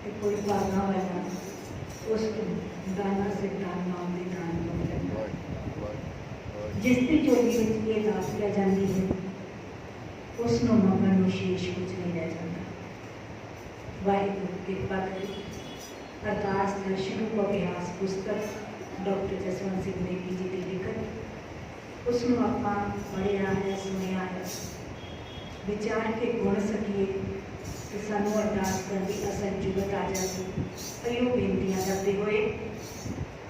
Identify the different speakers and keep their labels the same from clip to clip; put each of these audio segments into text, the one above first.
Speaker 1: ਹੈ ਤੇ ਕੋਈ ਭਾਗਾ ਵਾਲਾ ਉਸ ਤੋਂ ਦਾਨਾ ਸੇ ਦਾਨ ਮੰਗਦੇ ਦਾਨ ਮੰਗਦਾ ਹੈ ਜਿਸ ਦੀ ਝੋਲੀ ਵਿੱਚ ਇਹ ਦਾਸ ਲੈ ਜਾਂਦੀ ਹੈ ਉਸ ਨੂੰ ਮੰਗਣ ਨੂੰ ਸ਼ੇਸ਼ ਕੁਝ ਨਹੀਂ ਰਹਿ ਜਾਂਦਾ ਵਾਹਿਗੁਰੂ ਕਿਰਪਾ ਕਰੇ ਅਰਦਾਸ ਦਾ ਸ਼ੁਰੂ ਅਭਿਆਸ ਪੁਸਤਕ ਡਾਕਟਰ ਜਸਵੰਤ ਸਿੰਘ ਨੇਗੀ ਜੀ ਦੀ ਲਿਖਤ ਉਸ ਨੂੰ ਆਪਾਂ ਪੜ੍ਹਿਆ ਹੈ ਸੁਣਿਆ ਹੈ ਵਿਚਾਰ ਕੇ ਗੁਣ ਸਕੀਏ ਕਿ ਸਾਨੂੰ ਅਰਦਾਸ ਕਰਨ ਦੀ ਅਸਲ ਜੁਗਤ ਆ ਜਾਵੇ ਅਯੋ ਬੇਨਤੀਆਂ ਕਰਦੇ ਹੋਏ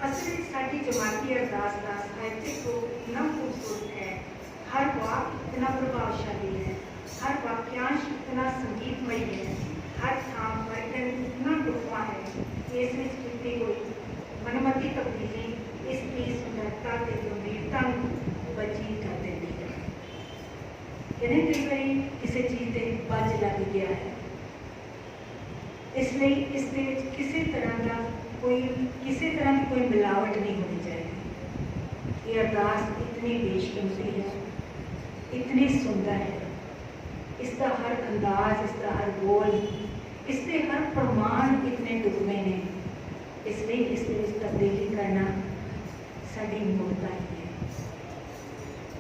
Speaker 1: ਅਸਲ ਵਿੱਚ ਸਾਡੀ ਜਮਾਤੀ ਅਰਦਾਸ ਦਾ ਸਾਹਿਤਿਕ ਰੂਪ ਇਤਨਾ ਖੂਬਸੂਰਤ ਹੈ ਹਰ ਵਾਕ ਇਤਨਾ ਪ੍ਰਭਾਵਸ਼ਾਲੀ ਹੈ ਹਰ ਵਾਕਿਆਂਸ਼ ਇਤਨਾ ਸੰਗੀਤਮਈ ਹੈ ਹਰ ਥਾਂ ਵਰਤਨ ਇਤਨਾ ਢੁਕਵਾਂ ਹੈ ਕਿ ਇਸ ਵਿੱਚ ਕੀਤੀ ਹੋਈ ਮਨਮਤੀ ਤਬਦੀਲੀ ਇਸ ਦੀ ਸੁੰਦਰਤਾ ਤੇ ਗੰਭੀਰਤਾ ਨੂੰ ਬਚੀ ਕਰ ਦਿੰਦੀ कहीं कई बारी किसी चीज़ से बच लग गया है। इसलिए इस किसी तरह का कोई, किसी तरह की कोई मिलावट नहीं होनी चाहिए। ये अरदास इतनी बेशकीमती है, इतनी सुंदर है। इसका हर अंदाज, इसका हर बोल, इसके हर प्रमाण इतने दुखमे ने इसलिए इस तब्दीली करना साड़ी मौका है।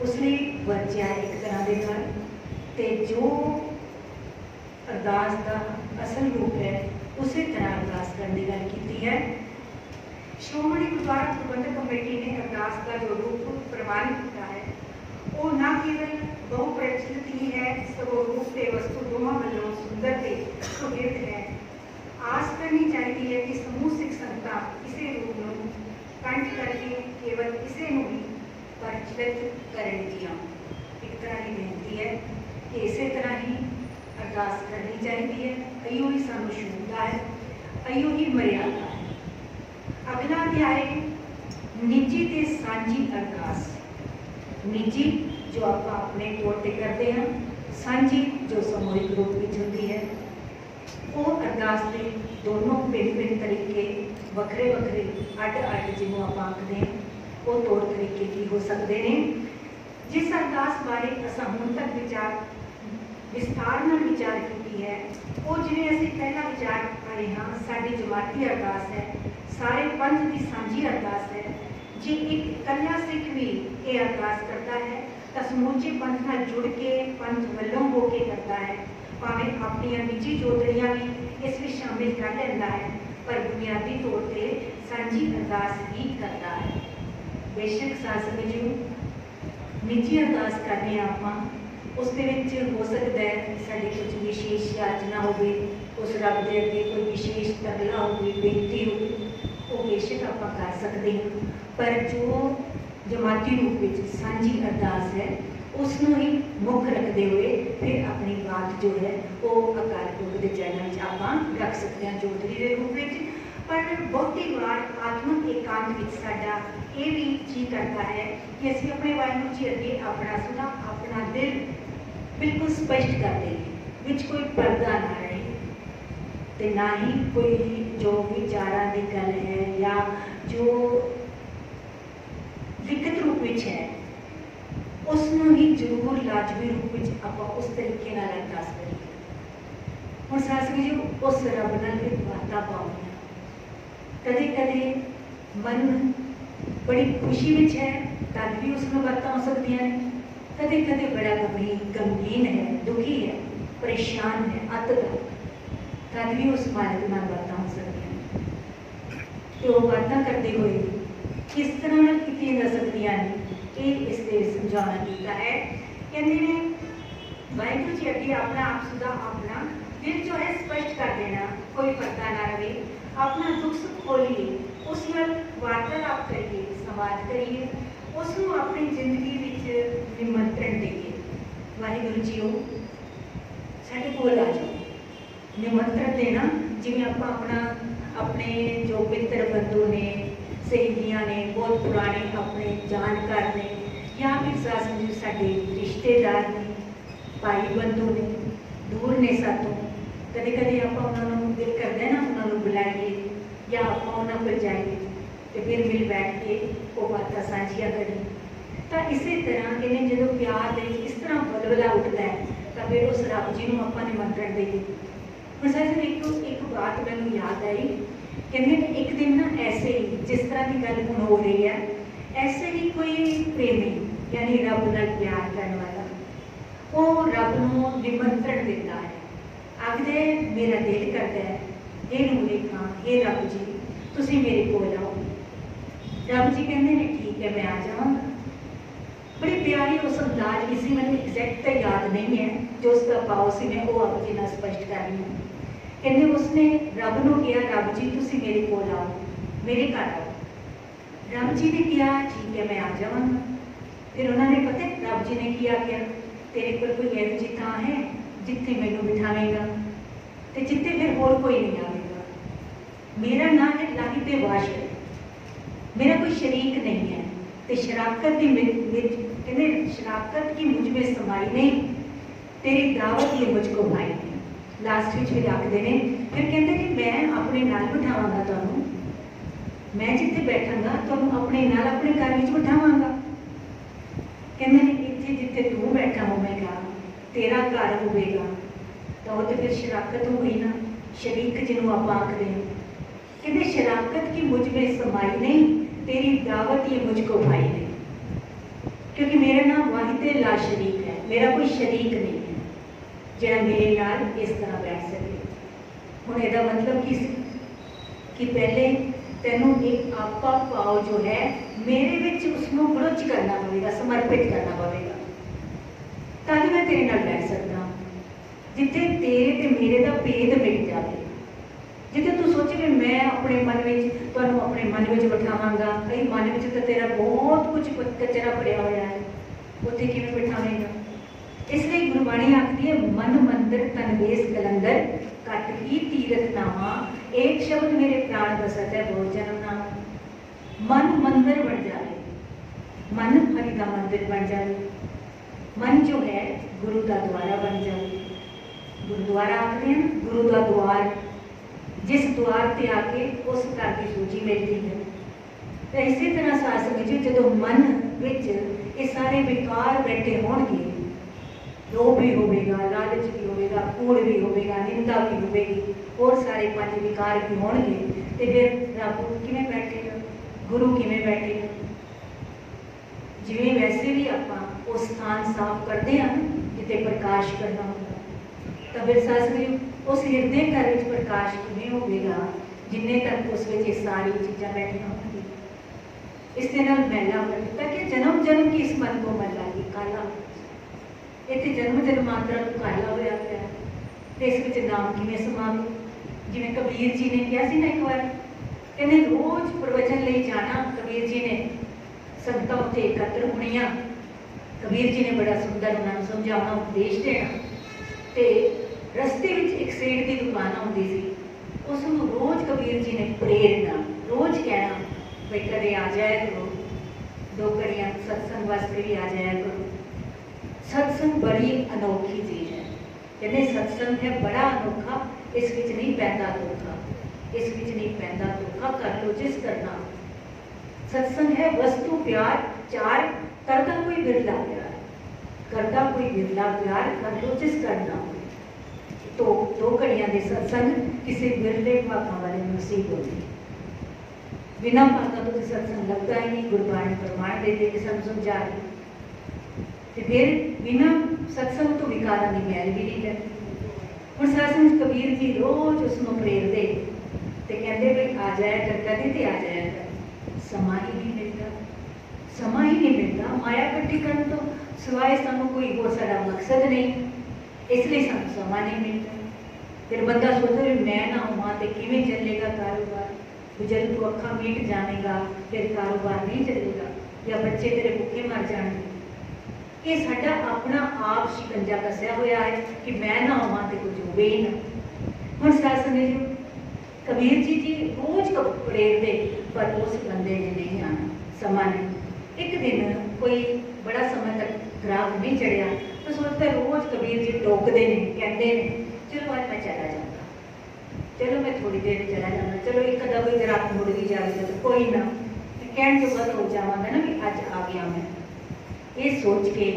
Speaker 1: ਇਸ ਦੇ ਵਿੱਚ ਤਬਦੀਲੀ ਕਰਨਾ ਸਾਡੀ ਮੂਰਤਾ ਹੀ ਹੈ ਉਸ ਲਈ ਵਰਜਿਆ ਇੱਕ ਤਰ੍ਹਾਂ ਦੇ ਨਾਲ ਤੇ ਜੋ ਅਰਦਾਸ ਦਾ ਅਸਲ ਰੂਪ ਹੈ ਉਸੇ ਤਰ੍ਹਾਂ ਅਰਦਾਸ ਕਰਨ ਦੀ ਗੱਲ ਕੀਤੀ ਹੈ ਸ਼੍ਰੋਮਣੀ ਗੁਰਦੁਆਰਾ ਪ੍ਰਬੰਧਕ ਕਮੇਟੀ ਨੇ ਅਰਦਾਸ ਦਾ ਜੋ ਰੂਪ ਪ੍ਰਵਾਨ ਕੀਤਾ ਹੈ ਉਹ ਨਾ ਕੇਵਲ ਬਹੁ ਪ੍ਰਚਲਿਤ ਹੀ ਹੈ ਸਗੋਂ ਰੂਪ ਤੇ ਵਸਤੂ ਦੋਵਾਂ ਵੱਲੋਂ ਸੁੰਦਰ ਤੇ ਸੁਹਿਰਦ ਹੈ ਆਸ ਕਰਨੀ ਚਾਹੀਦੀ ਹੈ ਕਿ ਸਮੂਹ ਸਿੱਖ ਸੰਗਤਾਂ ਇਸੇ ਰੂਪ ਪ੍ਰਚਲਿਤ ਕਰਨਗੀਆਂ ਇੱਕ ਤਰ੍ਹਾਂ ਦੀ ਬੇਨਤੀ ਹੈ ਕਿ ਇਸੇ ਤਰ੍ਹਾਂ ਹੀ ਅਰਦਾਸ ਕਰਨੀ ਚਾਹੀਦੀ ਹੈ ਅਈਓ ਹੀ ਸਾਨੂੰ ਸ਼ੁਭਦਾ ਹੈ ਅਈਓ ਹੀ ਮਰਿਆਦਾ ਹੈ ਅਗਲਾ ਅਧਿਆਇ ਨਿੱਜੀ ਤੇ ਸਾਂਝੀ ਅਰਦਾਸ ਨਿੱਜੀ ਜੋ ਆਪਾਂ ਆਪਣੇ ਤੌਰ ਤੇ ਕਰਦੇ ਹਾਂ ਸਾਂਝੀ ਜੋ ਸਮੂਹਿਕ ਰੂਪ ਵਿੱਚ ਹੁੰਦੀ ਹੈ ਉਹ ਅਰਦਾਸ ਦੇ ਦੋਨੋਂ ਭਿੰਨ ਭਿੰਨ ਤਰੀਕੇ ਵੱਖਰੇ ਵੱਖਰੇ ਅੱਡ ਅੱਡ ਜਿਹਨੂੰ ਆਪਾਂ ਆਖਦੇ ਹਾਂ ਉਹ ਤੌਰ ਤਰੀਕੇ ਕੀ ਹੋ ਸਕਦੇ ਨੇ ਜਿਸ ਅਰਦਾਸ ਬਾਰੇ ਅਸਾਂ ਹੁਣ ਤੱਕ ਵਿਚਾਰ ਵਿਸਥਾਰ ਨਾਲ ਵਿਚਾਰ ਕੀਤੀ ਹੈ ਉਹ ਜਿਵੇਂ ਅਸੀਂ ਪਹਿਲਾਂ ਵਿਚਾਰ ਕਰੇ ਹਾਂ ਸਾਡੀ ਜਮਾਤੀ ਅਰਦਾਸ ਹੈ ਸਾਰੇ ਪੰਥ ਦੀ ਸਾਂਝੀ ਅਰਦਾਸ ਹੈ ਜੇ ਇੱਕ ਇਕੱਲਾ ਸਿੱਖ ਵੀ ਇਹ ਅਰਦਾਸ ਕਰਦਾ ਹੈ ਤਾਂ ਸਮੁੱਚੇ ਪੰਥ ਨਾਲ ਜੁੜ ਕੇ ਪੰਥ ਵੱਲੋਂ ਹੋ ਕੇ ਕਰਦਾ ਹੈ ਭਾਵੇਂ ਆਪਣੀਆਂ ਨਿੱਜੀ ਜੋਦੜੀਆਂ ਵੀ ਇਸ ਵਿੱਚ ਸ਼ਾਮਿਲ ਕਰ ਲੈਂਦਾ ਹੈ ਪਰ ਬੁਨਿਆਦੀ ਤੌਰ ਤੇ ਸਾਂਝੀ ਅਰਦਾਸ ਹੀ ਕਰਦਾ ਹੈ ਬੇਸ਼ੱਕ ਸਾਸਨ ਜੀ ਨਿੱਜੀ ਅਰਦਾਸ ਕਰਦੇ ਹਾਂ ਆਪਾਂ, ਉਸ ਦੇ ਵਿੱਚ ਹੋ ਸਕਦਾ ਹੈ ਸਾਡੀ ਕੁਝ ਵਿਸ਼ੇਸ਼ ਯਾਚਨਾ ਹੋਵੇ, ਉਸ ਰੱਬ ਦੇ ਅੱਗੇ ਕੋਈ ਵਿਸ਼ੇਸ਼ ਤਰਲਾ ਹੋਵੇ, ਬੇਨਤੀ ਹੋਵੇ, ਉਹ ਬੇਸ਼ੱਕ ਆਪਾਂ ਕਰ ਸਕਦੇ ਹਾਂ। ਪਰ ਜੋ ਜਮਾਤੀ ਰੂਪ ਵਿੱਚ ਸਾਂਝੀ ਅਰਦਾਸ ਹੈ, ਉਸ ਨੂੰ ਹੀ ਮੁੱਖ ਰੱਖਦੇ ਹੋਏ ਫਿਰ ਆਪਣੀ ਬਾਤ ਜੋ ਹੈ, ਉਹ ਅਕਾਲ ਪੁਰਖ ਦੇ ਚੈਨਲ 'ਚ ਆਪਾਂ ਰੱਖ ਸਕਦੇ ਹਾਂ। ਜੋਤਰੀ ਦੇ ਰੂਪ ਵਿੱਚ ਪਰ ਬਹੁਤੀ ਵਾਰ ਆਤਮਿਕ ਏਕਾਂਤ ਵਿੱਚ ਸਾਡਾ ਇਹ ਵੀ ਜੀ ਕਰਦਾ ਹੈ ਕਿ ਅਸੀਂ ਆਪਣੇ ਵਾਹਿਗੁਰੂ ਜੀ ਅੱਗੇ ਆਪਣਾ ਸੁਣਾ ਆਪਣਾ ਦਿਲ ਬਿਲਕੁਲ ਸਪਸ਼ਟ ਕਰ ਦਈਏ ਵਿੱਚ ਕੋਈ ਪਰਦਾ ਨਾ ਰਹੇ ਤੇ ਨਾ ਹੀ ਕੋਈ ਜੋ ਵਿਚਾਰਾਂ ਦੀ ਗੱਲ ਹੈ ਜਾਂ ਜੋ ਲਿਖਤ ਰੂਪ ਵਿੱਚ ਹੈ ਉਸ ਨੂੰ ਹੀ ਜ਼ਰੂਰ ਲਾਜ਼ਮੀ ਰੂਪ ਵਿੱਚ ਆਪਾਂ ਉਸ ਤਰੀਕੇ ਨਾਲ ਅਰਦਾਸ ਕਰੀਏ ਹੁਣ ਸਾਸਰੀ ਜੀ ਉਸ ਰੱਬ ਨਾਲ ਇੱਕ ਵਾਤਾ ਪਾਉਂਦੇ ਹਾਂ ਕਦੇ ਕਦੇ ਮਨ ਬੜੀ ਖੁਸ਼ੀ ਵਿੱਚ ਹੈ ਤਦ ਵੀ ਉਸ ਨੂੰ ਬਾਤਾਂ ਹੋ ਸਕਦੀਆਂ ਨੇ ਕਦੇ ਕਦੇ ਬੜਾ ਗੰਭੀਰ ਗਮਗੀਨ ਹੈ ਦੁਖੀ ਹੈ ਪਰੇਸ਼ਾਨ ਹੈ ਅਤਿ ਤਦ ਵੀ ਉਸ ਮਾਲਕ ਨਾਲ ਬਾਤਾਂ ਹੋ ਸਕਦੀਆਂ ਨੇ ਤੇ ਉਹ ਬਾਤਾਂ ਕਰਦੇ ਹੋਏ ਕਿਸ ਤਰ੍ਹਾਂ ਨਾਲ ਕੀਤੀਆਂ ਜਾ ਸਕਦੀਆਂ ਨੇ ਇਹ ਇਸ ਦੇ ਸਮਝਾਉਣਾ ਕੀਤਾ ਹੈ ਕਹਿੰਦੇ ਨੇ ਵਾਹਿਗੁਰੂ ਜੀ ਅੱਗੇ ਆਪਣਾ ਆਪ ਸੁਦਾ ਆਪਣਾ ਦਿਲ ਜੋ ਹੈ ਸਪਸ਼ਟ ਕਰ ਦੇਣਾ ਕੋਈ ਪਰਦਾ ਨਾ ਰਵੇ ਆਪਣਾ ਦੁੱਖ ਸੁੱਖ ਖੋਲੀਏ ਉਸ ਨਾਲ ਵਾਰਤਾਲਾਪ ਕਰੀਏ ਸੰਵਾਦ ਕਰੀਏ ਉਸ ਨੂੰ ਆਪਣੀ ਜ਼ਿੰਦਗੀ ਵਿੱਚ ਨਿਮੰਤਰਣ ਦੇਈਏ ਵਾਹਿਗੁਰੂ ਜੀਓ ਸਾਡੇ ਕੋਲ ਆ ਜਾਓ ਨਿਮੰਤਰਣ ਦੇਣਾ ਜਿਵੇਂ ਆਪਾਂ ਆਪਣਾ ਆਪਣੇ ਜੋ ਮਿੱਤਰ ਬੰਧੂ ਨੇ ਸਹੇਲੀਆਂ ਨੇ ਬਹੁਤ ਪੁਰਾਣੇ ਆਪਣੇ ਜਾਣਕਾਰ ਨੇ ਜਾਂ ਫਿਰ ਸਾਸ ਜੀ ਸਾਡੇ ਰਿਸ਼ਤੇਦਾਰ ਨੇ ਭਾਈ ਬੰਧੂ ਨੇ ਦੂਰ ਨੇ ਸਾਤੋਂ ਕਦੇ ਕਦੇ ਆਪਾਂ ਉਹਨਾਂ ਨੂੰ ਦਿਲ ਕਰਦੇ ਹੈ ਨਾ ਉਹਨਾਂ ਨੂੰ ਬੁਲਾਈਏ ਜਾਂ ਆਪਾਂ ਉਹਨਾਂ ਕੋਲ ਜਾਈਏ ਤੇ ਫਿਰ ਮਿਲ ਬੈਠ ਕੇ ਉਹ ਬਾਤਾਂ ਸਾਂਝੀਆਂ ਕਰੀਏ। ਤਾਂ ਇਸੇ ਤਰ੍ਹਾਂ ਇਹਨੇ ਜਦੋਂ ਪਿਆਰ ਦੇ ਇਸ ਤਰ੍ਹਾਂ ਬਲਬਲਾ ਉੱਠਦਾ ਹੈ, ਤਾਂ ਫਿਰ ਉਸ ਰੱਬ ਜੀ ਨੂੰ ਆਪਾਂ ਨਿਮੰਤਰਣ ਦੇਈਏ ਹੁਣ ਸਾਹਿਬ ਇੱਕ ਇੱਕ ਬਾਤ ਮੈਨੂੰ ਯਾਦ ਆਈ। ਕਹਿੰਦੇ ਨੇ ਇੱਕ ਦਿਨ ਨਾ ਐਸੇ ਹੀ, ਜਿਸ ਤਰ੍ਹਾਂ ਦੀ ਗੱਲ ਹੁਣ ਹੋ ਰਹੀ ਹੈ, ਐਸੇ ਹੀ ਕੋਈ ਪ੍ਰੇਮੀ, ਯਾਨੀ ਰੱਬ ਨਾਲ ਪਿਆਰ ਕਰਨ ਵਾਲਾ, ਉਹ ਰੱਬ ਨੂੰ ਨਿਮੰਤਰਣ ਦਿੰਦਾ ਹੈ। ਆਖਦੇ ਮੇਰਾ ਦਿਲ ਕਰਦਾ ਹੈ ਇਹ ਨੂਰੇ ਖਾਂ ਇਹ ਰੱਬ ਜੀ ਤੁਸੀਂ ਮੇਰੇ ਕੋਲ ਆਓ ਰੱਬ ਜੀ ਕਹਿੰਦੇ ਨੇ ਠੀਕ ਹੈ ਮੈਂ ਆ ਜਾਵਾਂਗਾ ਬੜੀ ਪਿਆਰੀ ਉਸ ਅੰਦਾਜ਼ ਵਿੱਚ ਸੀ ਮੈਨੂੰ ਐਗਜ਼ੈਕਟ ਤਾਂ ਯਾਦ ਨਹੀਂ ਹੈ ਜੋ ਉਸ ਦਾ ਭਾਵ ਸੀ ਮੈਂ ਉਹ ਆਪ ਜੀ ਨਾਲ ਸਪਸ਼ਟ ਕਰ ਰਹੀ ਹਾਂ ਕਹਿੰਦੇ ਉਸਨੇ ਰੱਬ ਨੂੰ ਕਿਹਾ ਰੱਬ ਜੀ ਤੁਸੀਂ ਮੇਰੇ ਕੋਲ ਆਓ ਮੇਰੇ ਘਰ ਆਓ ਰੱਬ ਜੀ ਨੇ ਕਿਹਾ ਠੀਕ ਹੈ ਮੈਂ ਆ ਜਾਵਾਂਗਾ ਫਿਰ ਉਹਨਾਂ ਨੇ ਪਤਾ ਹੈ ਰੱਬ ਜੀ ਨੇ ਕੀ ਆਖਿਆ ਤੇਰੇ ਕੋਲ ਕੋਈ ਇਹੋ ਜਿਹੀ ਥਾਂ ਹੈ ਜਿੱਥੇ ਮੈਨੂੰ ਬਿਠਾਵੇਂਗਾ ਤੇ ਜਿੱਥੇ ਫਿਰ ਹੋਰ ਕੋਈ ਨਹੀਂ ਆਵੇਗਾ ਮੇਰਾ ਨਾਮ ਹੈ ਲਾਹੀ ਤੇ ਵਾਸ਼ਰ मेरा कोई शरीक नहीं है ते शराकत की मिज मिज- कहते शराकत की मुझ में समाई नहीं तेरी दावत ये मुझको भाई ने लास्ट ਵਿੱਚ ਵੀ ਆਖਦੇ ਨੇ ਫਿਰ ਕਹਿੰਦੇ ਕਿ ਮੈਂ ਆਪਣੇ ਨਾਲ ਬਿਠਾਵਾਂਗਾ ਤੁਹਾਨੂੰ ਮੈਂ ਜਿੱਥੇ ਬੈਠਾਂਗਾ ਤੁਹਾਨੂੰ ਆਪਣੇ ਨਾਲ ਆਪਣੇ ਘਰ ਵਿੱਚ ਬਿਠਾਵਾਂਗਾ ਕਹਿੰਦੇ ਨੇ ਇੱਥੇ ਜਿੱਥੇ ਤੂੰ ਬੈਠਾ ਹੋਵੇਂਗਾ ਤੇਰਾ ਘਰ ਹੋਵੇਗਾ ਤਾਂ ਉਹ ਤੇ ਫਿਰ ਸ਼ਰਾਕਤ ਹੋਈ ਨਾ ਸ਼ਰੀਕ ਜਿਹਨੂੰ ਆਪਾਂ ਆਖਦੇ ਹਾਂ कहते शराकत की मुझ में समाई नहीं तेरी दावत ये मुझको भाई नहीं क्योंकि मेरा नाम वाहिद ला शरीक है मेरा कोई शरीक नहीं है ਜਿਹੜਾ ਮੇਰੇ ਨਾਲ ਇਸ ਤਰ੍ਹਾਂ ਬੈਠ ਸਕੇ ਹੁਣ ਇਹਦਾ ਮਤਲਬ ਕੀ ਸੀ ਕਿ ਪਹਿਲੇ ਤੈਨੂੰ ਇੱਕ ਆਪਾ ਪਾਉ ਜੋ ਹੈ ਮੇਰੇ ਵਿੱਚ ਉਸ ਨੂੰ ਬੜੁੱਚ ਕਰਨਾ ਪਵੇਗਾ ਸਮਰਪਿਤ ਤੇਰੇ ਨਾਲ ਬੈਠ ਸਕਦਾ ਜਿੱਥੇ ਤੇਰੇ ਤੇ ਮੇਰੇ ਦਾ ਭੇਦ ਮਿਟ ਜਾਵੇ ਜਿੱਥੇ ਤੂੰ ਸੋਚੇ ਵੀ ਮੈਂ ਆਪਣੇ ਮਨ ਵਿੱਚ ਤੁਹਾਨੂੰ ਆਪਣੇ ਮਨ ਵਿੱਚ ਬਿਠਾਵਾਂਗਾ ਕਈ ਮਨ ਵਿੱਚ ਤਾਂ ਤੇਰਾ ਬਹੁਤ ਕੁਝ ਕਚਰਾ ਭਰਿਆ ਹੋਇਆ ਹੈ ਉੱਥੇ ਕਿਵੇਂ ਬਿਠਾਵੇਂਗਾ ਇਸ ਲਈ ਗੁਰਬਾਣੀ ਆਖਦੀ ਹੈ ਮਨ ਮੰਦਰ ਤਨ ਵੇਸ ਕਲੰਦਰ ਕਟ ਹੀ ਤੀਰਥ ਨਾਮਾ ਇੱਕ ਸ਼ਬਦ ਮੇਰੇ ਪ੍ਰਾਣ ਬਸਤ ਹੈ ਬਹੁਤ ਜਨਮ ਨਾਮ ਮਨ ਮੰਦਰ ਬਣ ਜਾਵੇ ਮਨ ਹਰੀ ਦਾ ਮੰਦਿਰ ਬਣ ਜਾਵੇ ਮਨ ਜੋ ਹੈ ਗੁਰੂ ਦਾ ਦੁਆਰਾ ਬਣ ਜਾਵੇ ਗੁਰਦੁਆਰਾ ਆਖਦੇ ਹਨ ਗੁਰੂ ਦਾ ਦੁਆਰ ਜਿਸ ਦੁਆਰ ਤੇ ਆ ਕੇ ਉਸ ਘਰ ਦੀ ਸੂਚੀ ਮਿਲਦੀ ਹੈ ਤੇ ਇਸੇ ਤਰ੍ਹਾਂ ਸਾਸੰਗ ਜੀ ਜਦੋਂ ਮਨ ਵਿੱਚ ਇਹ ਸਾਰੇ ਵਿਕਾਰ ਬੈਠੇ ਹੋਣਗੇ ਲੋਭ ਵੀ ਹੋਵੇਗਾ ਲਾਲਚ ਵੀ ਹੋਵੇਗਾ ਕੂੜ ਵੀ ਹੋਵੇਗਾ ਨਿੰਦਾ ਵੀ ਹੋਵੇਗੀ ਹੋਰ ਸਾਰੇ ਪੰਜ ਵਿਕਾਰ ਵੀ ਹੋਣਗੇ ਤੇ ਫਿਰ ਰੱਬ ਕਿਵੇਂ ਬੈਠੇਗਾ ਗੁਰੂ ਕਿਵੇਂ ਬੈਠੇਗਾ ਜਿਵੇਂ ਵੈਸੇ ਵੀ ਆਪਾਂ ਉਹ ਸਥਾਨ ਸਾਫ਼ ਕਰਦੇ ਹਾਂ ਜਿੱਥੇ ਪ੍ਰਕਾਸ਼ ਕਰਨਾ ਹੁੰਦਾ ਤਾਂ ਫਿਰ ਸਾਸਰੀ ਉਸ ਹਿਰਦੇ ਘਰ ਵਿੱਚ ਪ੍ਰਕਾਸ਼ ਕਿਵੇਂ ਹੋਵੇਗਾ, ਜਿੰਨੇ ਤੱਕ ਉਸ ਵਿੱਚ ਇਹ ਸਾਰੀ ਚੀਜ਼ਾਂ ਬੈਠੀਆਂ ਹੋਣਗੀਆਂ। ਇਸ ਦੇ ਨਾਲ ਮਹਿਲਾ ਬਣਦਾ ਕਿ ਜਨਮ ਜਨਮ ਕੀ ਇਸ ਮਨ ਕੋ ਮਨ ਲਾਗੀ ਕਾਲਾ ਇੱਥੇ ਜਨਮ ਜਨਮਾਂਤਰਾ ਨੂੰ ਕਾਲਾ ਹੋਇਆ ਪਿਆ। ਤੇ ਇਸ ਵਿੱਚ ਨਾਮ ਕਿਵੇਂ ਸਮਾਵੇ? ਜਿਵੇਂ ਕਬੀਰ ਜੀ ਨੇ ਕਿਹਾ ਸੀ ਨਾ ਇੱਕ ਵਾਰ, ਕਹਿੰਦੇ ਰੋਜ਼ ਪ੍ਰਵਚਨ ਲਈ ਜਾਣਾ ਕਬੀਰ ਜੀ ਨੇ। ਸੰਗਤਾਂ ਉੱਤੇ ਇਕੱਤਰ ਹੋਣੀਆਂ ਕਬੀਰ ਜੀ ਨੇ ਬੜਾ ਸੁੰਦਰ ਉਹਨਾਂ ਨੂੰ ਸਮਝਾਉਣਾ ਉਪਦੇਸ਼ ਦੇਣਾ। ਤੇ ਰਸਤੇ ਵਿੱਚ ਇੱਕ ਸੇਠ ਦੀ ਦੁਕਾਨ ਹੁੰਦੀ ਸੀ। ਉਸ ਨੂੰ ਰੋਜ਼ ਕਬੀਰ ਜੀ ਨੇ ਪ੍ਰੇਰਨਾ ਰੋਜ਼ ਕਹਿਣਾ ਵੀ ਕਦੇ ਆ ਜਾਇਆ ਕਰੋ। ਦੋ ਘੜੀਆਂ ਸਤਸੰਗ ਵਾਸਤੇ ਵੀ ਆ ਜਾਇਆ ਕਰੋ। ਸਤਸੰਗ ਬੜੀ ਅਨੋਖੀ ਚੀਜ਼ ਹੈ। ਕਹਿੰਦੇ ਸਤਸੰਗ ਹੈ ਬੜਾ ਅਨੋਖਾ, ਇਸ ਵਿੱਚ ਨਹੀਂ ਪੈਂਦਾ ਧੋਖਾ। ਇਸ ਵਿੱਚ ਨਹੀਂ ਪੈਂਦਾ ਧੋਖਾ, ਕਰ ਲੋ ਜਿਸ ਕਰਨਾ ਸਤਸੰਗ ਹੈ ਵਸਤੂ, ਪਿਆਰ, ਚਾਰ करता कोई बिरला प्यार, करता कोई बिरला प्यार संकोचित करना तो दो कड़िया के सत्संग किसी बिरले भागा वाले नसीब होते बिना भागा तो सत्संग लगता ही नहीं, गुरबाणी प्रमाण दे दे के सब समझा रही तो फिर बिना सत्संग तो विकार की मैल भी नहीं लगती हम सत्संग कबीर जी रोज उसमें प्रेरते कहते भाई आ जाया करता कभी तो आ जाया कर। समा ही नहीं समय ही नहीं मिलता। माया कट्टीकरण तो सिवाय सामू कोई बहुत सारा मकसद नहीं। इसलिए सू समा नहीं मिलता। फिर बंदा सोच भी मैं ना होवा तो कि चलेगा कारोबार? बुज़ुर्ग तो अखा मीट जाएगा फिर कारोबार नहीं चलेगा। या बच्चे तेरे भुखे मर जाएँगे। ये सा अपना आप शिकंजा कसया होया है कि मैं ना होवा तो कुछ हो ही ना। हम सर समझो, कबीर जी जी रोज कपड़े पर उस बंदे ने नहीं आना। समा नहीं एक दिन कोई बड़ा समय तक ग्राफ नहीं चढ़िया तो सोचते रोज कबीर जी टोकते हैं कहते हैं चलो आज मैं चला जाऊँगा। चलो मैं थोड़ी देर चला जाऊँगा। चलो एक कदा कोई ग्राफ मुड़ भी जा सकता कोई ना कहने तो बस हो जावगा ना कि अच आ गया मैं। ये सोच के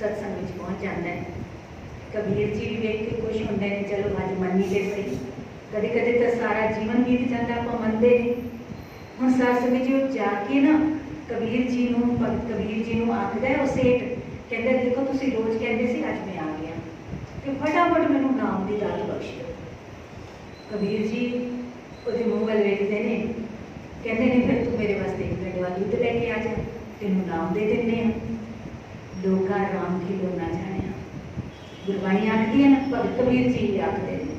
Speaker 1: सत्संग पहुँच जाता है। कबीर जी भी देख के खुश होंगे ने, चलो अज मन ही ले सही कभी कभी तो सारा जीवन बीत जाता आप मनते नहीं हम सत्संग जी जाके ना ਤਾਂ ਸਾਰਾ ਜੀਵਨ ਬੀਤ ਜਾਂਦਾ ਆਪਾਂ ਮੰਨਦੇ ਨੇ ਹੁਣ ਸਤਸੰਗ ਵਿੱਚ ਉਹ ਜਾ ਕੇ ਨਾ ਕਬੀਰ ਜੀ ਨੂੰ ਭਗਤ ਕਬੀਰ ਜੀ ਨੂੰ ਆਖਦਾ ਹੈ ਉਹ ਸੇਠ ਕਹਿੰਦਾ ਦੇਖੋ ਤੁਸੀਂ ਰੋਜ਼ ਕਹਿੰਦੇ ਸੀ ਅੱਜ ਮੈਂ ਆ ਗਿਆ ਤੇ ਫਟਾਫਟ ਮੈਨੂੰ ਨਾਮ ਦੀ ਦਾਤ ਬਖਸ਼ ਦਿਓ ਕਬੀਰ ਜੀ ਉਹਦੇ ਮੂੰਹ ਵੱਲ ਵੇਖਦੇ ਨੇ ਕਹਿੰਦੇ ਨੇ ਫਿਰ ਤੂੰ ਮੇਰੇ ਵਾਸਤੇ ਇੱਕ ਗੜਵਾ ਦੁੱਧ ਲੈ ਕੇ ਆ ਜਾ ਤੈਨੂੰ ਨਾਮ ਦੇ ਦਿੰਦੇ ਆ ਲੋਕਾਂ ਰਾਮ ਕੀ ਲੋ ਨਾ ਜਾਣਿਆ ਗੁਰਬਾਣੀ ਆਖਦੀ ਹੈ ਨਾ ਭਗਤ ਕਬੀਰ ਜੀ ਵੀ ਆਖਦੇ ਨੇ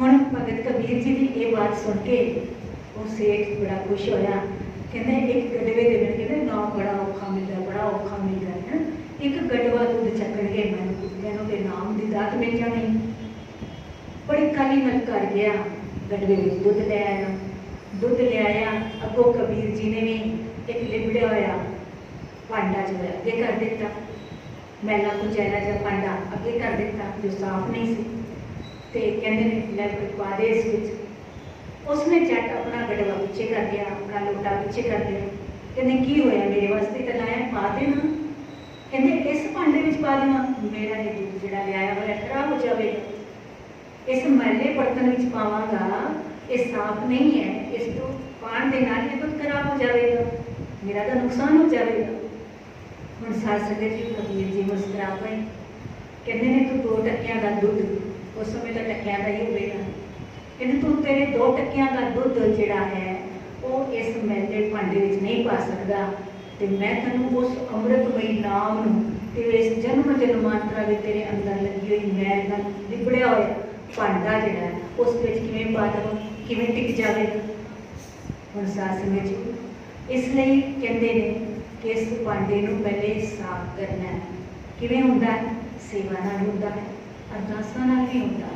Speaker 1: ਹੁਣ ਭਗਤ ਕਬੀਰ ਜੀ ਦੀ ਇਹ ਬਾਤ ਸੁਣ ਕੇ ਉਹ ਸੇਠ ਬੜਾ ਖੁਸ਼ ਹੋਇਆ ਕਹਿੰਦੇ ਇੱਕ ਗੜਵੇ ਦੇ ਵਿੱਚ ਕਹਿੰਦੇ ਨਾ ਬੜਾ ਔਖਾ ਮਿਲਦਾ, ਬੜਾ ਔਖਾ ਮਿਲਦਾ ਹੈ ਇੱਕ ਗੜਵਾ ਦੁੱਧ ਚੱਕਣਗੇ ਮੈਨੂੰ ਕੁੱਤਿਆਂ ਨੂੰ ਨਾਮ ਦੀ ਦਾਤ ਮਿਲ ਜਾਣੀ। ਬੜੀ ਕਾਲੀ ਨਾਲ ਕਰ ਗਿਆ, ਗੜਵੇ ਵਿੱਚ ਦੁੱਧ ਲੈ ਆਇਆ। ਦੁੱਧ ਲੈ ਆਇਆ, ਅੱਗੋਂ ਕਬੀਰ ਜੀ ਨੇ ਵੀ ਇੱਕ ਲਿਬੜਿਆ ਹੋਇਆ ਭਾਂਡਾ ਜਿਹੜਾ ਅੱਗੇ ਕਰ ਦਿੱਤਾ। ਮੈਲਾ ਕੁਚੈਲਾ ਜਿਹਾ ਭਾਂਡਾ ਅੱਗੇ ਕਰ ਦਿੱਤਾ, ਜੋ ਸਾਫ਼ ਨਹੀਂ ਸੀ। ਤੇ ਕਹਿੰਦੇ ਨੇ, ਲੈ ਪਾ ਦੇ ਇਸ ਵਿੱਚ। ਉਸਨੇ ਝੱਟ ਆਪਣਾ ਗੜਵਾ ਪਿੱਛੇ ਕਰ ਲਿਆ, ਆਪਣਾ ਲੋਟਾ ਪਿੱਛੇ ਕਰ ਲਿਆ। ਕਹਿੰਦੇ, ਕੀ ਹੋਇਆ ਮੇਰੇ ਵਾਸਤੇ? ਤਾਂ ਲਾਇਆ ਪਾ ਦੇਣਾ? ਕਹਿੰਦੇ, ਇਸ ਭਾਂਡੇ ਵਿੱਚ ਪਾ ਦੇਣਾ। ਮੇਰਾ ਇਹ ਦੁੱਧ ਜਿਹੜਾ ਲਿਆਇਆ ਹੋਇਆ ਖਰਾਬ ਹੋ ਜਾਵੇਗਾ ਇਸ ਮੈਲੇ ਬਰਤਨ ਵਿੱਚ ਪਾਵਾਂਗਾ। ਇਹ ਸਾਫ਼ ਨਹੀਂ ਹੈ। ਇਸ ਤੋਂ ਪਾਣ ਦੇ ਨਾਲ ਇਹ ਦੁੱਧ ਖਰਾਬ ਹੋ ਜਾਵੇਗਾ। ਮੇਰਾ ਤਾਂ ਨੁਕਸਾਨ ਹੋ ਜਾਵੇਗਾ। ਹੁਣ ਸਾਧ ਸੰਗਤ ਜੀ ਕਬੀਰ ਜੀ ਮੁਸਕਰਾ ਪਏ। ਕਹਿੰਦੇ ਨੇ, ਤੂੰ ਦੋ ਟੱਕਿਆਂ ਦਾ ਦੁੱਧ, ਉਸ ਸਮੇਂ ਤਾਂ ਟੱਕਿਆਂ ਦਾ ਹੀ ਹੋਵੇਗਾ। ਕਹਿੰਦੇ ਤੂੰ ਤੇਰੇ ਦੋ ਟੱਕਿਆਂ ਦਾ ਦੁੱਧ ਜਿਹੜਾ ਹੈ, ਉਹ ਇਸ ਮੈਲੇ ਭਾਂਡੇ ਵਿੱਚ ਨਹੀਂ ਪਾ ਸਕਦਾ। ਤੇ ਮੈਂ ਤੈਨੂੰ ਉਸ ਅੰਮ੍ਰਿਤਮਈ ਨਾਮ ਨੂੰ ਤੇ ਇਸ ਜਨਮ ਜਨਮਾਂਤਰਾ ਦੇ ਤੇਰੇ ਅੰਦਰ ਲੱਗੀ ਹੋਈ ਮੈਲ ਨਾਲ ਲਿਬੜਿਆ ਹੋਇਆ ਭਾਂਡਾ ਜਿਹੜਾ ਉਸ ਵਿੱਚ ਕਿਵੇਂ ਪਾ ਦਵਾਂ, ਕਿਵੇਂ ਟਿਕ ਜਾਵੇ? ਹੁਣ ਸਾਸ ਵਿੱਚ ਇਸ ਲਈ ਕਹਿੰਦੇ ਨੇ ਕਿ ਇਸ ਭਾਂਡੇ ਨੂੰ ਪਹਿਲੇ ਸਾਫ਼ ਕਰਨਾ ਕਿਵੇਂ ਹੁੰਦਾ ਸੇਵਾ ਨਾਲ ਹੁੰਦਾ ਹੈ, ਅਰਦਾਸਾਂ ਨਾਲ ਵੀ ਹੁੰਦਾ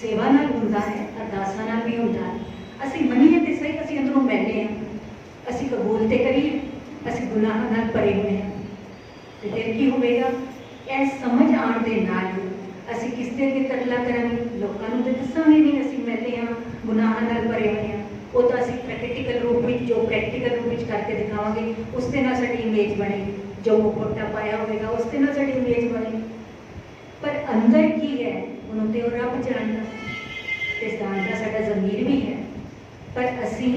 Speaker 1: ਸੇਵਾ ਨਾਲ ਹੁੰਦਾ ਹੈ, ਅਰਦਾਸਾਂ ਨਾਲ ਵੀ ਹੁੰਦਾ ਹੈ। ਅਸੀਂ ਮੰਨੀਏ ਤੇ ਸਹੀ, ਅਸੀਂ ਅੰਦਰੋਂ ਮੈਲੇ ਹਾਂ। ਅਸੀਂ ਕਬੂਲ ਤੇ ਕਰੀਏ, ਅਸੀਂ ਗੁਨਾਹਾਂ ਨਾਲ ਭਰੇ ਹੋਏ ਹਾਂ। ਤੇ ਫਿਰ ਕੀ ਹੋਵੇਗਾ? ਇਹ ਸਮਝ ਆਉਣ ਦੇ ਨਾਲ ਅਸੀਂ ਕਿਸ ਤੇ ਅੱਗੇ ਤਰਲਾ ਕਰਾਂਗੇ? ਲੋਕਾਂ ਨੂੰ ਤੇ ਦੱਸਾਂਗੇ ਨਹੀਂ ਅਸੀਂ ਮੈਲੇ ਹਾਂ, ਗੁਨਾਹਾਂ ਨਾਲ ਭਰੇ ਹੋਏ ਹਾਂ। ਉਹ ਤਾਂ ਅਸੀਂ ਪ੍ਰੈਕਟੀਕਲ ਰੂਪ ਵਿੱਚ, ਜੋ ਪ੍ਰੈਕਟੀਕਲ ਰੂਪ ਵਿੱਚ ਕਰਕੇ ਦਿਖਾਵਾਂਗੇ, ਉਸ ਦੇ ਨਾਲ ਸਾਡੀ ਇਮੇਜ ਬਣੇਗੀ ਜੋ ਮੁਖੋਟਾ ਪਾਇਆ ਹੋਵੇਗਾ, ਉਸ ਦੇ ਨਾਲ ਸਾਡੀ ਇਮੇਜ ਬਣੇਗੀ ਪਰ ਅੰਦਰ ਕੀ ਹੈ? ਉਹਨੂੰ ਤੇ ਉਹ ਰੱਬ ਜਾਣਦਾ। ਤੇ ਦਾ ਸਾਡਾ ਜ਼ਮੀਰ ਵੀ ਹੈ। ਪਰ ਅਸੀਂ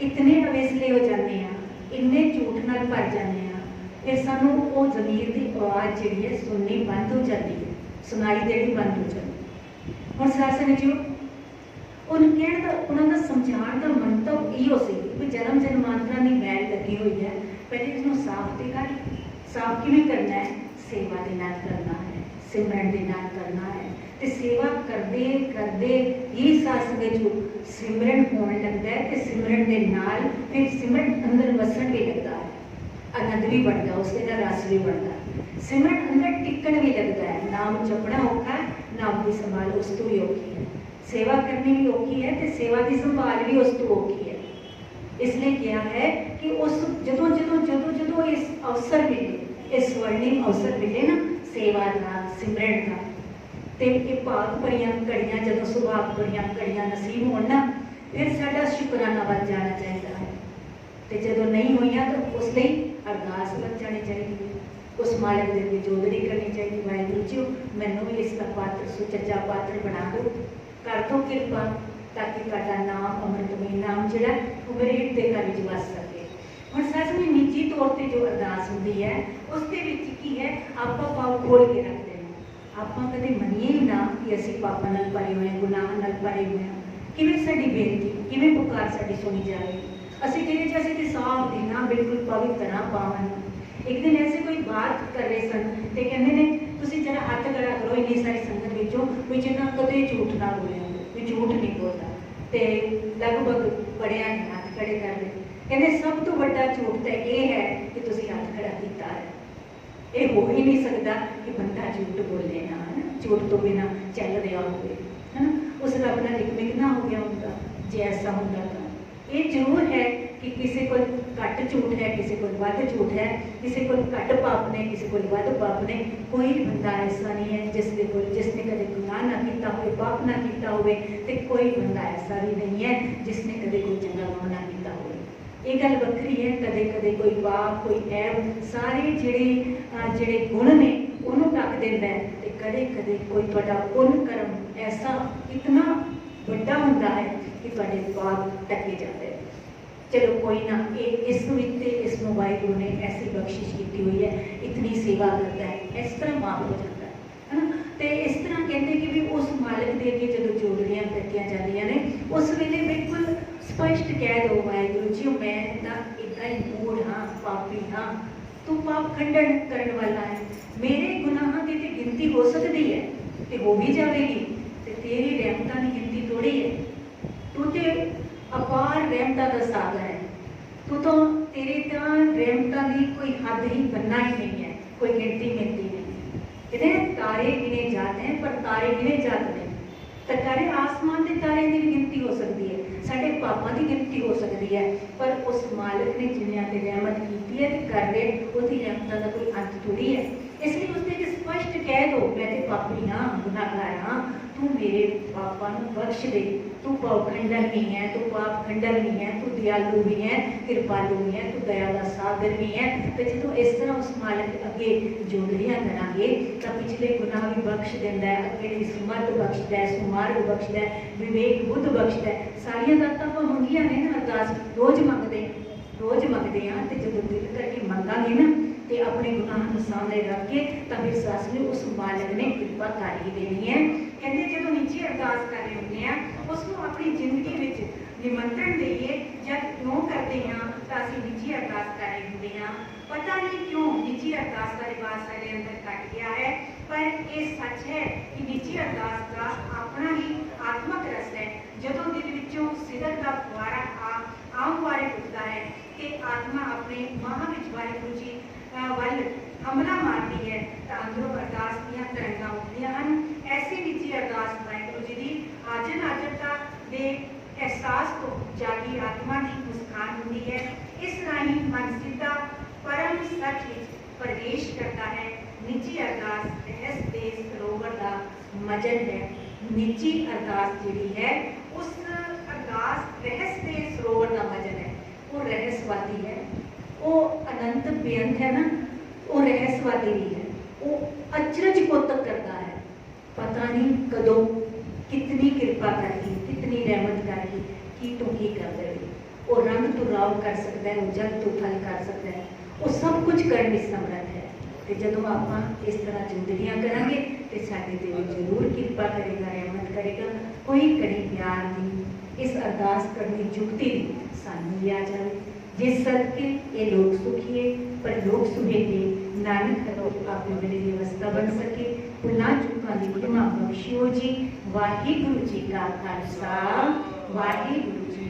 Speaker 1: ਇਤਨੇ ਅਵੇਸਲੇ ਹੋ ਜਾਂਦੇ ਆ ਇੰਨੇ ਝੂਠ ਨਾਲ ਭਰ ਜਾਂਦੇ ਆ ਫਿਰ ਸਾਨੂੰ ਉਹ ਜ਼ਮੀਰ ਦੀ ਆਵਾਜ਼ ਜਿਹੜੀ ਹੈ ਸੁਣਨੀ ਬੰਦ ਹੋ ਜਾਂਦੀ ਹੈ, ਸੁਣਾਈ ਦੇਣੀ ਬੰਦ ਹੋ ਜਾਂਦੀ ਹੁਣ ਸਾਸਨ ਜੀ, ਉਹਨਾਂ ਕਹਿਣ ਦਾ, ਉਹਨਾਂ ਦਾ ਸਮਝਾਉਣ ਦਾ ਮੰਤਵ ਇਹੋ ਸੀ ਕਿ ਜਨਮ ਜਨਮਾਂਤਰਾਂ ਦੀ ਮੈਲ ਲੱਗੀ ਹੋਈ ਹੈ, ਪਹਿਲੇ ਇਸ ਨੂੰ ਸਾਫ਼ ਤੇ ਕਰ, ਸਾਫ਼ ਕਿਵੇਂ ਕਰਨਾ ਹੈ? ਸੇਵਾ ਦੇ ਨਾਲ ਕਰਨਾ ਹੈ, ਸਿਮਰਨ ਦੇ ਨਾਲ ਕਰਨਾ ਹੈ ਤੇ ਸੇਵਾ ਕਰਦੇ ਕਰਦੇ ਹੀ ਸਾਸ ਵਿੱਚ ਸਿਮਰਨ ਹੋਣ ਲੱਗਦਾ ਹੈ ਤੇ ਸਿਮਰਨ ਦੇ ਨਾਲ ਫਿਰ ਸਿਮਰਨ ਅੰਦਰ ਵਸਣ ਵੀ ਲੱਗਦਾ ਹੈ ਆਨੰਦ ਵੀ ਬਣਦਾ ਉਸਦੇ ਦਾ ਰਸ ਵੀ ਬਣਦਾ ਸਿਮਰਨ ਅੰਦਰ ਟਿਕਣ ਵੀ ਲੱਗਦਾ ਹੈ ਨਾਮ ਜਪਣਾ ਔਖਾ ਹੈ ਨਾਮ ਦੀ ਸੰਭਾਲ ਉਸ ਤੋਂ ਵੀ ਔਖੀ ਹੈ ਸੇਵਾ ਕਰਨੀ ਵੀ ਔਖੀ ਹੈ ਤੇ ਸੇਵਾ ਦੀ ਸੰਭਾਲ ਵੀ ਉਸ ਤੋਂ ਔਖੀ ਹੈ ਇਸ ਲਈ ਕਿਹਾ ਹੈ ਕਿ ਉਸ ਜਦੋਂ ਜਦੋਂ ਜਦੋਂ ਜਦੋਂ ਇਸ ਅਵਸਰ ਮਿਲੇ ਇਸ ਸਵਰਨਿਮ ਅਵਸਰ ਮਿਲੇ ਨਾ ਸੇਵਾ ਦਾ ਸਿਮਰਨ ਦਾ ਤੇ ਇਹ ਭਾਗ ਭਰੀਆਂ ਘੜੀਆਂ ਜਦੋਂ ਸੁਭਾਗ ਭਰੀਆਂ ਘੜੀਆਂ ਨਸੀਬ ਹੋਣ ਨਾ, ਫਿਰ ਸਾਡਾ ਸ਼ੁਕਰਾਨਾ ਵੱਧ ਜਾਣਾ ਚਾਹੀਦਾ ਹੈ। ਤੇ ਜਦੋਂ ਨਹੀਂ ਹੋਈਆਂ ਤਾਂ ਉਸ ਲਈ ਅਰਦਾਸ ਲੱਗ ਜਾਣੀ ਚਾਹੀਦੀ ਹੈ। ਉਸ ਮਾਲਕ ਦੇ ਅੱਗੇ ਜੋਦੜੀ ਕਰਨੀ ਚਾਹੀਦੀ। ਵਾਹਿਗੁਰੂ ਜੀ, ਮੈਨੂੰ ਵੀ ਇਸ ਦਾ ਪਾਤਰ ਸੁਚੱਜਾ ਪਾਤਰ ਬਣਾ ਦਿਓ। ਕਰ ਦਿਓ ਕਿਰਪਾ, ਤਾਂ ਕਿ ਤੁਹਾਡਾ ਨਾਮ ਅੰਮ੍ਰਿਤਮਈ ਨਾਮ ਜਿਹੜਾ ਉਹ ਮੇਰੇ ਹਿਰਦੇ ਘਰ ਵਿੱਚ ਵਸ ਸਕੇ। ਹੁਣ ਸੱਚ ਸੱਚਮੁੱਚ ਨਿੱਜੀ ਤੌਰ ਤੇ ਜੋ ਅਰਦਾਸ ਹੁੰਦੀ ਹੈ, ਉਸ ਦੇ ਵਿੱਚ ਕੀ ਹੈ? ਆਪਾਂ ਪਾਉ ਖੋਲ ਕੇ ਰੱਖਦੇ ਆਪਾਂ ਕਦੇ ਮੰਨੀਏ ਹੀ ਨਾ ਕਿ ਅਸੀਂ ਪਾਪਾਂ ਨਾਲ ਭਰੇ ਹੋਏ ਹਾਂ ਗੁਨਾਹਾਂ ਨਾਲ ਭਰੇ ਹੋਏ ਹਾਂ। ਕਿਵੇਂ ਸਾਡੀ ਬੇਨਤੀ ਕਿਵੇਂ ਪੁਕਾਰ ਸਾਡੀ ਸੁਣੀ ਜਾਵੇਗੀ ਅਸੀਂ ਕਹਿੰਦੇ ਜੀ ਅਸੀਂ ਤੇ ਸਾਫ਼ ਦੇਣਾ ਬਿਲਕੁਲ ਪਵਿੱਤਰ ਹਾਂ ਪਾਵਨ ਇੱਕ ਦਿਨ ਐਸੇ ਕੋਈ ਬਾਤ ਕਰ ਰਹੇ ਸਨ ਤੇ ਕਹਿੰਦੇ ਨੇ ਤੁਸੀਂ ਜਰਾ ਹੱਥ ਖੜਾ ਕਰੋ ਇੰਨੀ ਸਾਰੀ ਸੰਗਤ ਵਿੱਚੋਂ ਵੀ ਜਿੰਨਾ ਕਦੇ ਝੂਠ ਨਾ ਬੋਲਿਆ ਹੋਵੇ, ਝੂਠ ਨਹੀਂ ਬੋਲਦਾ। ਤੇ ਲਗਭਗ ਬੜਿਆਂ ਨੇ ਹੱਥ ਖੜੇ ਕਰ ਲਏ। ਕਹਿੰਦੇ ਸਭ ਤੋਂ ਵੱਡਾ ਝੂਠ ਤਾਂ ਇਹ ਹੈ ਕਿ ਤੁਸੀਂ ਹੱਥ ਖੜਾ ਕੀਤਾ ਹੈ। ਇਹ ਹੋ ਹੀ ਨਹੀਂ ਸਕਦਾ ਕਿ ਬੰਦਾ ਝੂਠ ਬੋਲੇ ਨਾ ਹਨਾ ਝੂਠ ਤੋਂ ਬਿਨਾ ਚੱਲ ਰਿਹਾ ਹੋਵੇ ਹਨਾ ਉਸ ਰੱਬ ਨਾਲ ਲਿਕਮਿਕ ਨਾ ਹੋ ਗਿਆ ਹੁੰਦਾ ਜੇ ਐਸਾ ਹੁੰਦਾ ਤਾਂ ਇਹ ਜ਼ਰੂਰ ਹੈ ਕਿ ਕਿਸੇ ਕੋਲ ਘੱਟ ਝੂਠ ਹੈ ਕਿਸੇ ਕੋਲ ਵੱਧ ਝੂਠ ਹੈ ਕਿਸੇ ਕੋਲ ਘੱਟ ਪਾਪ ਨੇ ਕਿਸੇ ਕੋਲ ਵੱਧ ਪਾਪ ਨੇ ਕੋਈ ਬੰਦਾ ਐਸਾ ਨਹੀਂ ਹੈ ਜਿਸ ਦੇ ਕੋਲ ਜਿਸ ਨੇ ਕਦੇ ਗੁਨਾਹ ਨਾ ਕੀਤਾ ਹੋਵੇ ਪਾਪ ਨਾ ਕੀਤਾ ਹੋਵੇ ਤੇ ਕੋਈ ਬੰਦਾ ਐਸਾ ਵੀ ਨਹੀਂ ਹੈ ਜਿਸ ਨੇ ਕਦੇ ਕੋਈ ਚੰਗਾ ਕੰਮ ਨਾ ਕੀਤਾ ਹੋਵੇ ਇਹ ਗੱਲ ਵੱਖਰੀ ਹੈ, ਕਦੇ ਕਦੇ ਕੋਈ ਪਾਪ ਕੋਈ ਐਬ ਸਾਰੇ ਜਿਹੜੇ ਜਿਹੜੇ ਗੁਣ ਨੇ, ਉਹਨੂੰ ਢੱਕ ਦਿੰਦਾ ਹੈ ਤੇ ਕਦੇ ਕਦੇ ਕੋਈ ਤੁਹਾਡਾ ਪੁੰਨ ਕਰਮ ਐਸਾ ਇਤਨਾ ਵੱਡਾ ਹੁੰਦਾ ਹੈ ਕਿ ਤੁਹਾਡੇ ਪਾਪ ਢੱਕੇ ਜਾਂਦੇ ਨੇ। ਚਲੋ ਕੋਈ ਨਾ, ਇਹ ਇਸ ਵਿੱਚ ਤੇ ਇਸ ਨੂੰ ਵਾਹਿਗੁਰੂ ਨੇ ਐਸੀ ਬਖਸ਼ਿਸ਼ ਕੀਤੀ ਹੋਈ ਹੈ, ਇਤਨੀ ਸੇਵਾ ਕਰਦਾ ਹੈ, ਇਸ ਤਰ੍ਹਾਂ ਮਾਫ ਹੋ ਜਾਂਦਾ ਹੈ, ਹਨਾ? ਤੇ ਇਸ ਤਰ੍ਹਾਂ ਕਹਿੰਦੇ ਕਿ ਵੀ ਉਸ ਮਾਲਕ ਦੇ ਅੱਗੇ ਜਦੋਂ ਜੋੜੀਆਂ ਕੱਟੀਆਂ ਜਾਂਦੀਆਂ ਨੇ, ਉਸ ਵੇਲੇ ਬਿਲਕੁਲ स्पष्ट कह दो गया जी मैं ना इतना मूड हाँ पापी हाँ तू पाप खंडन करने वाला है। मेरे गुनाह की तो गिनती हो सकती है तो हो भी जाएगी तो तेरी रहमत की गिनती थोड़ी है। तू तो अपार रहमत का सागर है। तू तो तेरे तो रहमता की कोई हद ही बनना ही नहीं है, कोई गिनती गिनती नहीं। इतने तारे गिने जाते हैं, पर तारे गिने जाते हैं। ਤਾਂ ਤਾਰੇ ਆਸਮਾਨ ਦੇ ਤਾਰਿਆਂ ਦੀ ਵੀ ਗਿਣਤੀ ਹੋ ਸਕਦੀ ਹੈ, ਸਾਡੇ ਪਾਪਾਂ ਦੀ ਗਿਣਤੀ ਹੋ ਸਕਦੀ ਹੈ, ਪਰ ਉਸ ਮਾਲਕ ਨੇ ਜਿਨ੍ਹਾਂ ਤੇ ਰਹਿਮਤ ਕੀਤੀ ਹੈ ਤੇ ਕਰਦੇ ਉਹਦੀ ਰਹਿਮਤਾਂ ਦਾ ਕੋਈ ਅੰਤ ਥੋੜੀ ਹੈ। ਇਸ ਲਈ ਉਸਨੇ ਕਿ ਸਪਸ਼ਟ ਕਹਿ ਦੋ, ਮੈਂ ਤੇ ਪਾਪੀ ਹਾਂ, ਗੁਨਾਹਗਾਰ ਹਾਂ, ਤੂੰ ਮੇਰੇ ਪਾਪਾਂ ਨੂੰ ਬਖਸ਼ ਦੇ। ਤੂੰ ਪਾਪਖੰਡਨ ਨਹੀਂ ਹੈ ਤੂੰ ਪਾਪ ਖੰਡਨ ਨਹੀਂ ਹੈ ਤੂੰ ਦਿਆਲੂ ਵੀ ਹੈ ਕਿਰਪਾਲੂ ਵੀ ਹੈ ਤੂੰ ਦਇਆ ਦਾ ਸਾਗਰ ਵੀ ਹੈ ਤੇ ਜਦੋਂ ਇਸ ਤਰ੍ਹਾਂ ਉਸ ਮਾਲਕ ਅੱਗੇ ਜੋੜੀਆਂ ਕਰਾਂਗੇ, ਤਾਂ ਪਿਛਲੇ ਗੁਨਾਹ ਵੀ ਬਖਸ਼ ਦਿੰਦਾ ਹੈ ਅੱਗੇ ਦੀ ਸਮਰਥ ਬਖਸ਼ਦਾ ਹੈ ਸੁਮਾਰਗ ਬਖਸ਼ਦਾ ਹੈ ਵਿਵੇਕ ਬੁੱਧ ਬਖਸ਼ਦਾ ਹੈ ਸਾਰੀਆਂ ਦਾਤਾਂ ਆਪਾਂ ਮੰਗੀਆਂ ਨੇ ਨਾ, ਅਰਦਾਸ ਰੋਜ਼ ਮੰਗਦੇ ਰੋਜ਼ ਮੰਗਦੇ ਹਾਂ ਤੇ ਜਦੋਂ ਦਿਲ ਕਰਕੇ ਮੰਗਾਂਗੇ ਨਾ, ਤੇ ਆਪਣੇ ਗੁਨਾਹਾਂ ਨੂੰ ਸਾਹਮਣੇ ਰੱਖ ਕੇ, ਤਾਂ ਫਿਰ ਸੱਸ ਨੂੰ ਉਸ ਮਾਲਕ ਨੇ ਕਿਰਪਾ ਕਰ ਹੀ ਦੇਣੀ ਹੈ ਕਹਿੰਦੇ ਜਦੋਂ ਨਿੱਜੀ ਅਰਦਾਸ ਕਰ ਰਹੇ ਹੁੰਦੇ ਆ ਉਸ ਨੂੰ ਆਪਣੀ ਜ਼ਿੰਦਗੀ ਵਿੱਚ ਨਿਮੰਤਰਣ ਦੇਈਏ ਜਦ ਕਿਉਂ ਕਰਦੇ ਹਾਂ ਤਾਂ ਅਸੀਂ ਨਿੱਜੀ ਅਰਦਾਸ ਕਰ ਰਹੇ ਹੁੰਦੇ ਹਾਂ ਪਤਾ ਨਹੀਂ ਕਿਉਂ ਨਿੱਜੀ ਅਰਦਾਸ ਦਾ ਰਿਵਾਜ ਸਾਡੇ ਅੰਦਰ ਘਟ ਗਿਆ ਹੈ ਪਰ ਇਹ ਸੱਚ ਹੈ ਕਿ ਨਿੱਜੀ ਅਰਦਾਸ ਦਾ ਆਪਣਾ ਹੀ ਆਤਮਕ ਰਸ ਹੈ ਜਦੋਂ ਦਿਲ ਵਿੱਚੋਂ ਸਿਦਰ ਦਾ ਫੁਆਰਾ ਆ ਆਮ ਵਾਰੇ ਉੱਠਦਾ ਹੈ ਤੇ ਆਤਮਾ ਆਪਣੇ ਮਹਾਂ ਵਿੱਚ ਵਾਹਿਗੁਰੂ ਜੀ ਅਹ ਵੱਲ ਹਮਲਾ ਮਾਰਦੀ ਹੈ ਤਾਂ ਅੰਦਰੋਂ ਅਰਦਾਸ ਨਿੱਜੀ ਅਰਦਾਸ ਵਾਹਿਗੁਰੂ ਜੀ ਦੀ ਆਜਨ ਆਜਨਤਾ ਦੇ ਅਹਿਸਾਸ ਤੋਂ ਜਾਗੀ ਆਤਮਾ ਦੀ ਮੁਸਕਾਨ ਹੁੰਦੀ ਹੈ ਇਸ ਰਾਹੀਂ ਮਨ ਸਿੱਧਾ ਪਰਮ ਸੱਚ ਵਿੱਚ ਪ੍ਰਵੇਸ਼ ਕਰਦਾ ਹੈ ਨਿੱਜੀ ਅਰਦਾਸ ਰਹਿਸ ਦੇ ਸਰੋਵਰ ਦਾ ਮਜਨ ਹੈ ਨਿੱਜੀ ਅਰਦਾਸ ਜਿਹੜੀ ਹੈ ਉਸ ਅਰਦਾਸ ਰਹਿਸ ਦੇ ਸਰੋਵਰ ਦਾ ਮਜਨ ਹੈ ਉਹ ਰਹਿਸਵਾਦੀ ਹੈ ਉਹ ਅਨੰਤ ਬੇਅੰਤ ਹੈ ਨਾ ਉਹ ਰਹਿਸਵਾਦੀ ਵੀ ਹੈ ਉਹ ਅਚਰਜ ਕੋਤਕ ਕਰਦਾ ਹੈ ਪਤਾ ਨਹੀਂ ਕਦੋਂ ਕਿਤਨੀ ਕਿਰਪਾ ਕਰੇਗੀ ਕਿਤਨੀ ਰਹਿਮਤ ਕਰੇਗੀ ਕੀ ਤੋਂ ਕੀ ਕਰ ਦੇਵੇ ਉਹ ਰੰਗ ਤੋਂ ਰਾਵ ਕਰ ਸਕਦਾ ਹੈ ਉਹ ਜਗ ਤੋਂ ਥਲ ਕਰ ਸਕਦਾ ਹੈ ਉਹ ਸਭ ਕੁਝ ਕਰਨ ਵਿੱਚ ਸਮਰੱਥ ਹੈ ਤੇ ਜਦੋਂ ਆਪਾਂ ਇਸ ਤਰ੍ਹਾਂ ਜ਼ਿੰਦਗੀਆਂ ਕਰਾਂਗੇ ਤੇ ਸਾਡੇ ਤੇ ਵੀ ਜ਼ਰੂਰ ਕਿਰਪਾ ਕਰੇਗਾ ਰਹਿਮਤ ਕਰੇਗਾ ਕੋਈ ਕੜੀ ਪਿਆਰ ਦੀ ਇਸ ਅਰਦਾਸ ਕਰਨ ਦੀ ਜੁਗਤੀ ਦੀ ਸਾਨੂੰ ਵੀ ਆ ਜਾਵੇ ਜਿਸ ਸਦਕੇ ਇਹ ਲੋਕ ਸੁਖੀਏ ਪਰ ਲੋਕ ਸੁਹੇਗੇ दानी करो आप मेरे लिए व्यवस्था बन सके। पुनः चुका लिखो आप शिव जी। वाहे गुरु जी का खालसा वाहे गुरु जी